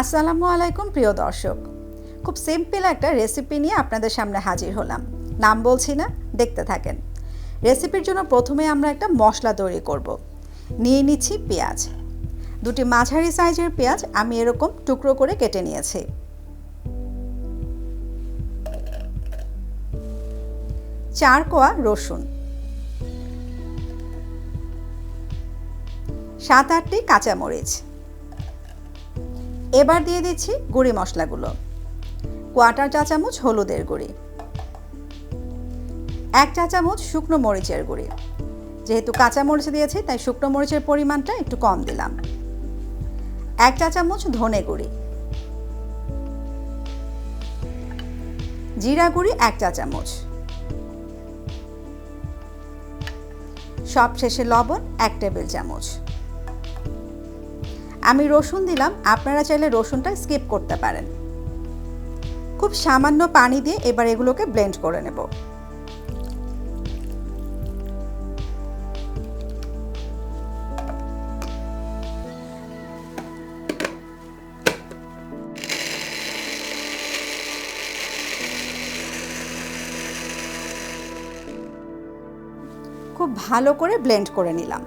আসসালামু আলাইকুম, প্রিয় দর্শক। খুব সিম্পল একটা রেসিপি নিয়ে আপনাদের সামনে হাজির হলাম। নাম বলছি না, দেখতে থাকেন। রেসিপির জন্য প্রথমে আমরা একটা মশলা তৈরি করব। নিয়ে নিচ্ছি পেঁয়াজ। দুটি মাঝারি সাইজের পেঁয়াজ আমি এরকম টুকরো করে কেটে নিয়েছি। চার কোয়া রসুন। সাত আটটি কাঁচামরিচ। এবার দিয়ে দিচ্ছি গুঁড়ি মশলাগুলো। কোয়াটার চা চামচ হলুদের গুঁড়ি। এক চা চামচ শুকনো মরিচের গুঁড়ি। যেহেতু কাঁচা মরিচ দিয়েছি, তাই শুকনো মরিচের পরিমাণটা একটু কম দিলাম। এক চা চামচ ধনে গুঁড়ি। জিরা গুঁড়ি এক চা চামচ। সব শেষে লবণ এক টেবিল চামচ। আমি রসুন দিলাম, আপনারা চাইলে রসুনটা স্কিপ করতে পারেন। খুব সামান্য পানি দিয়ে এবার এগুলোকে ব্লেন্ড করে নেব। খুব ভালো করে ব্লেন্ড করে নিলাম।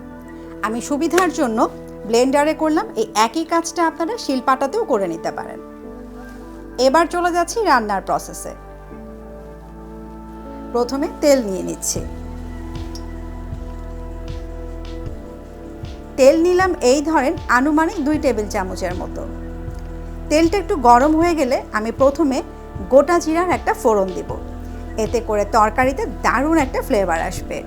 আমি সুবিধার জন্য ব্লেন্ডারে করলাম, এই একই কাজটা আপনারা শিলপাটাতেও করে নিতে পারেন। এবার চলে যাচ্ছি রান্নার প্রসেসে প্রথমে তেল নিয়ে নিচ্ছি। তেল নিলাম এই ধরেন আনুমানিক দুই টেবিল চামচের মতো। তেলটা একটু গরম হয়ে গেলে আমি প্রথমে গোটা জিরার একটা ফোড়ন দিব। এতে করে তরকারিতে দারুণ একটা ফ্লেভার আসবে।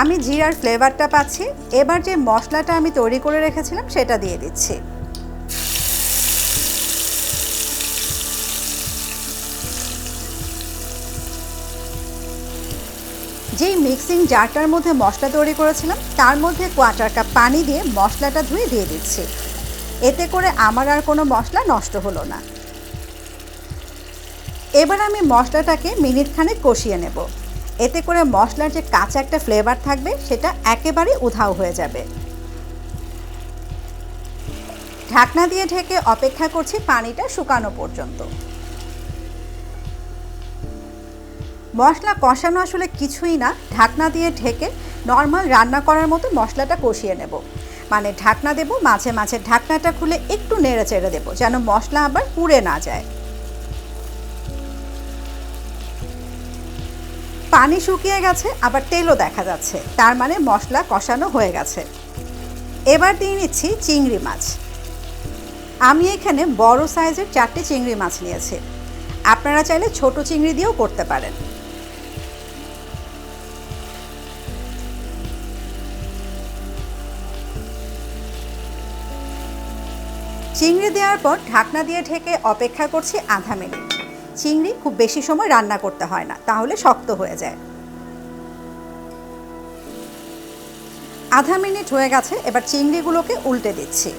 আমি জিরার ফ্লেভারটা পাচ্ছি। এবার যে মশলাটা আমি তৈরি করে রেখেছিলাম, সেটা দিয়ে দিচ্ছি। যেই মিক্সিং জারটার মধ্যে মশলা তৈরি করেছিলাম, তার মধ্যে কোয়ার্টার কাপ পানি দিয়ে মশলাটা ধুয়ে দিয়ে দিচ্ছি। এতে করে আমার আর কোনো মশলা নষ্ট হলো না। এবার আমি মশলাটাকে মিনিট খানেক কষিয়ে নেব। এতে করে মশলার যে কাঁচা একটা ফ্লেভার থাকবে, সেটা একেবারে উধাও হয়ে যাবে। ঢাকনা দিয়ে ঢেকে অপেক্ষা করছি পানিটা শুকানো পর্যন্ত। মশলা কষানো আসলে কিছুই না। ঢাকনা দিয়ে ঢেকে নর্মাল রান্না করার মতো মশলাটা কষিয়ে নেব। মানে ঢাকনা দেব, মাঝে মাঝে ঢাকনাটা খুলে একটু নেড়ে চেড়ে দেবো, যেন মশলা আবার পুড়ে না যায়। পানি শুকিয়ে গেছে, আবার তেলও দেখা যাচ্ছে। তার মানে মশলা কষানো হয়ে গেছে। এবার দিয়ে নিচ্ছি চিংড়ি মাছ। আমি এখানে বড় সাইজের চারটে চিংড়ি মাছ নিয়েছি। আপনারা চাইলে ছোট চিংড়ি দিয়েও করতে পারেন। চিংড়ি দেওয়ার পর ঢাকনা দিয়ে ঢেকে অপেক্ষা করছি আধা মিনিট। চিংড়ি খুব বেশি সময় রান্না করতে হয় না, তাহলে শক্ত হয়ে যায়। আধা মিনিট হয়ে গেছে, এবার চিংড়িগুলোকে উল্টে দিচ্ছি।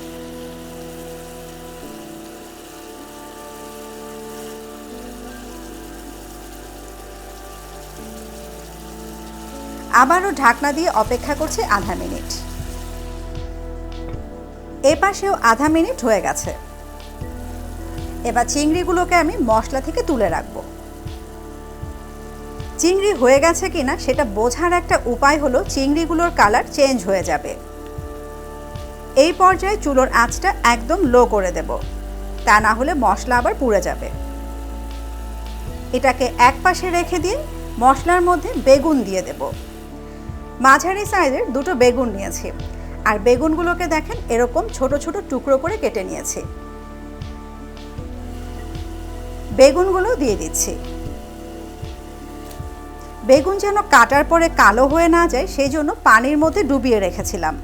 আবারও ঢাকনা দিয়ে অপেক্ষা করছি আধা মিনিট। এ পাশেও আধা মিনিট হয়ে গেছে। এবার চিংড়িগুলোকে আমি মশলা থেকে তুলে রাখব। চিংড়ি হয়ে গেছে কিনা সেটা বোঝার একটা উপায় হলো চিংড়িগুলোর কালার চেঞ্জ হয়ে যাবে। এই পর্যায়ে চুলোর আঁচটা একদম লো করে দেব। তা না হলে মশলা আবার পুড়ে যাবে। এটাকে এক পাশে রেখে দিয়ে মশলার মধ্যে বেগুন দিয়ে দেব। মাঝারি সাইজের দুটো বেগুন নিয়েছি। আর বেগুনগুলোকে দেখেন এরকম ছোট ছোট টুকরো করে কেটে নিয়েছি। বেগুনগুলো দিয়ে দিচ্ছি। বেগুন যেন কাটার পরে কালো হয়ে না যায়, সেই জন্য পানির মধ্যে ডুবিয়ে রেখেছিলাম।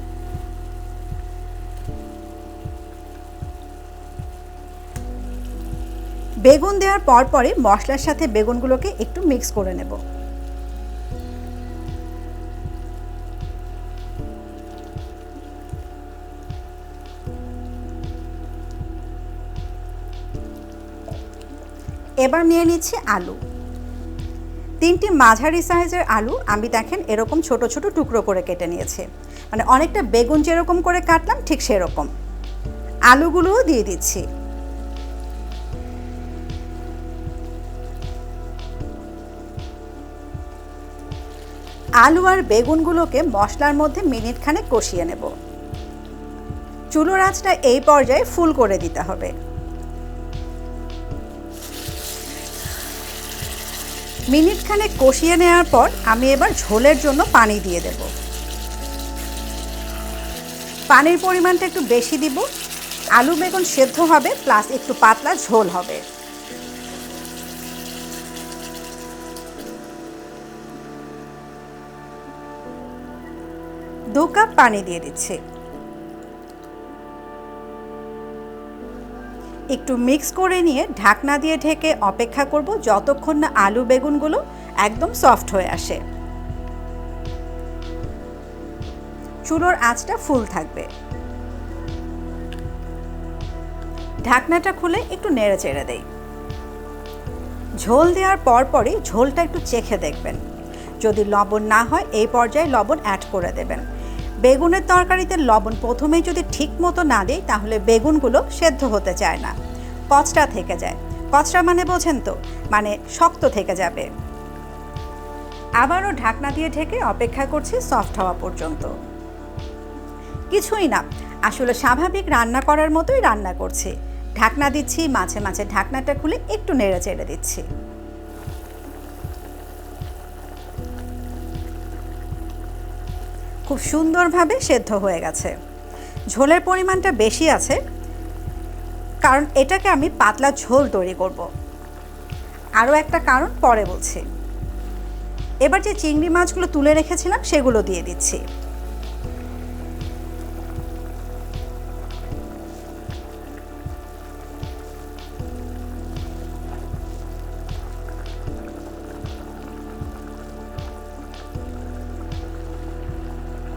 বেগুন দেওয়ার পর পরে মশলার সাথে বেগুনগুলোকে একটু মিক্স করে নেব। এবার নিয়ে নিচ্ছি আলু। তিনটি মাঝারি সাইজের আলু আমি দেখেন এরকম ছোট ছোট টুকরো করে কেটে নিয়েছি। মানে অনেকটা বেগুন যেরকম করে কাটলাম, ঠিক সেরকম। আলুগুলোও দিয়ে দিচ্ছি। আলু আর বেগুনগুলোকে মশলার মধ্যে মিনিট খানেক কষিয়ে নেব। চুলোর আঁচটা এই পর্যায়ে ফুল করে দিতে হবে। মিনিট খানেক কষিয়ে নেওয়ার পর আমি এবার ঝোলের জন্য পানি দিয়ে দেব। পানির পরিমাণটা একটু বেশি দিব। আলু বেগুন সেদ্ধ হবে, প্লাস একটু পাতলা ঝোল হবে। দু কাপ পানি দিয়ে দিচ্ছি। একটু মিক্স করে নিয়ে ঢাকনা দিয়ে ঢেকে অপেক্ষা করব যতক্ষণ না আলু বেগুনগুলো একদম সফট হয়ে আসে। চুলোর আঁচটা ফুল থাকবে। ঢাকনাটা খুলে একটু নেড়ে চেড়ে দেই। ঝোল দেওয়ার পর পরই ঝোলটা একটু চেখে দেখবেন। যদি লবণ না হয়, এই পর্যায়ে লবণ অ্যাড করে দেবেন। বেগুনের তরকারিতে লবণ প্রথমেই যদি ঠিক মতো না দিই, তাহলে বেগুনগুলো সেদ্ধ হতে চায় না। কচটা থেকে যায়। কচটা মানে বোঝেন তো মানে শক্ত থেকে যাবে। আবারও ঢাকনা দিয়ে ঢেকে অপেক্ষা করছি সফট হওয়া পর্যন্ত। কিছুই না, আসলে স্বাভাবিক রান্না করার মতোই রান্না করছি। ঢাকনা দিচ্ছি, মাঝে মাঝে ঢাকনাটা খুলে একটু নেড়ে চেড়ে দিচ্ছি। খুব সুন্দরভাবে সেদ্ধ হয়ে গেছে। ঝোলের পরিমাণটা বেশি আছে, কারণ এটাকে আমি পাতলা ঝোল তৈরি করব। আরও একটা কারণ পরে বলছি। এবার যে চিংড়ি মাছগুলো তুলে রেখেছিলাম, সেগুলো দিয়ে দিচ্ছি।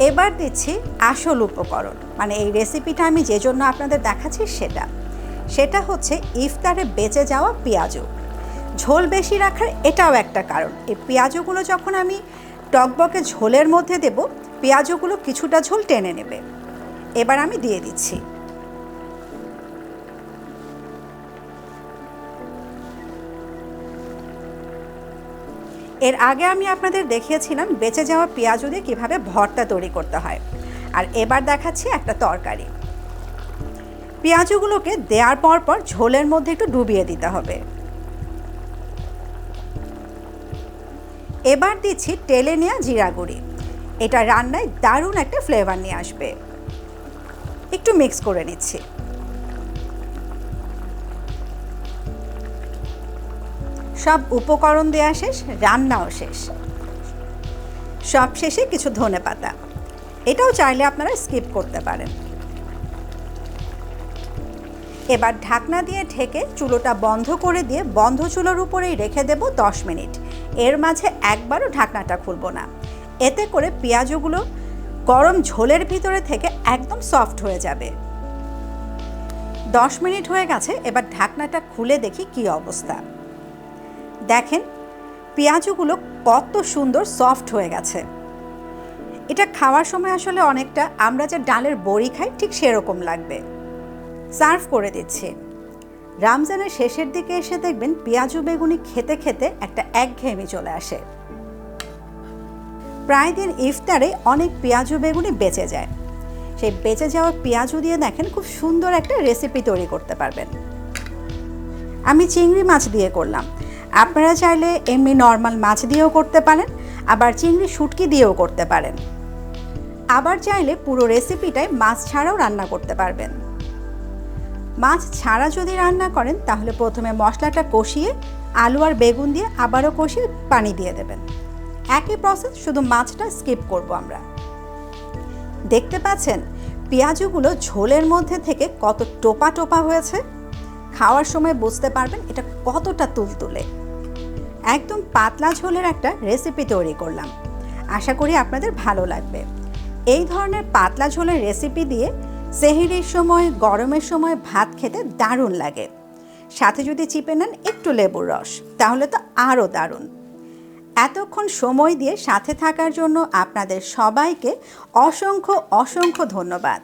এবার দিচ্ছি আসল উপকরণ। মানে এই রেসিপিটা আমি যে জন্য আপনাদের দেখাচ্ছি সেটা। সেটা হচ্ছে ইফতারে বেঁচে যাওয়া পেঁয়াজু। ঝোল বেশি রাখার এটাও একটা কারণ। এই পেঁয়াজগুলো যখন আমি টকবকে ঝোলের মধ্যে দেব, পেঁয়াজগুলো কিছুটা ঝোল টেনে নেবে। এবার আমি দিয়ে দিচ্ছি এর আগে আমি আপনাদের দেখিয়েছিলাম বেঁচে যাওয়া পেঁয়াজু দিয়ে কীভাবে ভর্তা তৈরি করতে হয়। আর এবার দেখাচ্ছি একটা তরকারি। পেঁয়াজগুলোকে দেওয়ার পর পর ঝোলের মধ্যে একটু ডুবিয়ে দিতে হবে। এবার দিচ্ছি টেলে নেওয়া জিরা গুঁড়ি। এটা রান্নায় দারুণ একটা ফ্লেভার নিয়ে আসবে। একটু মিক্স করে নিচ্ছি। সব উপকরণ দেওয়া শেষ, রান্নাও শেষ। সব শেষে কিছু ধনে পাতা। এটাও চাইলে আপনারা স্কিপ করতে পারেন। এবার ঢাকনা দিয়ে ঢেকে চুলোটা বন্ধ করে দিয়ে বন্ধ চুলোর উপরেই রেখে দেব দশ মিনিট। এর মাঝে একবারও ঢাকনাটা খুলব না। এতে করে পেঁয়াজগুলো গরম ঝোলের ভিতরে থেকে একদম সফট হয়ে যাবে। দশ মিনিট হয়ে গেছে, এবার ঢাকনাটা খুলে দেখি কি অবস্থা। দেখেন, পেঁয়াজগুলো কত সুন্দর সফট হয়ে গেছে। এটা খাওয়ার সময় আসলে অনেকটা আমরা যে ডালের বড়ি খাই ঠিক সেরকম লাগবে। সার্ভ করে দিচ্ছি। রমজানের শেষের দিকে এসে দেখবেন পেঁয়াজু বেগুনি খেতে খেতে একটা একঘেয়েমি চলে আসে। প্রায় দিন ইফতারে অনেক পেঁয়াজু বেগুনি বেঁচে যায়। সেই বেঁচে যাওয়া পেঁয়াজু দিয়ে দেখেন খুব সুন্দর একটা রেসিপি তৈরি করতে পারবেন। আমি চিংড়ি মাছ দিয়ে করলাম। আপনারা চাইলে এমনি নর্মাল মাছ দিয়েও করতে পারেন, আবার চিংড়ি শুটকি দিয়েও করতে পারেন। আবার চাইলে পুরো রেসিপিটাই মাছ ছাড়াও রান্না করতে পারবেন। মাছ ছাড়া যদি রান্না করেন, তাহলে প্রথমে মশলাটা কষিয়ে আলু আর বেগুন দিয়ে আবারও কষিয়ে পানি দিয়ে দেবেন। একই প্রসেস শুধু মাছটা স্কিপ করব আমরা। দেখতে পাচ্ছেন, পেঁয়াজগুলো ঝোলের মধ্যে থেকে কত টোপা টোপা হয়েছে। খাওয়ার সময় বুঝতে পারবেন এটা কতটা তুলতুলে। একদম পাতলা ঝোলের একটা রেসিপি তৈরি করলাম। আশা করি আপনাদের ভালো লাগবে। এই ধরনের পাতলা ঝোলের রেসিপি দিয়ে সেহেরির সময়, গরমের সময় ভাত খেতে দারুণ লাগে। সাথে যদি চিপে নেন একটু লেবুর রস, তাহলে তো আরও দারুণ। এতক্ষণ সময় দিয়ে সাথে থাকার জন্য আপনাদের সবাইকে অসংখ্য অসংখ্য ধন্যবাদ।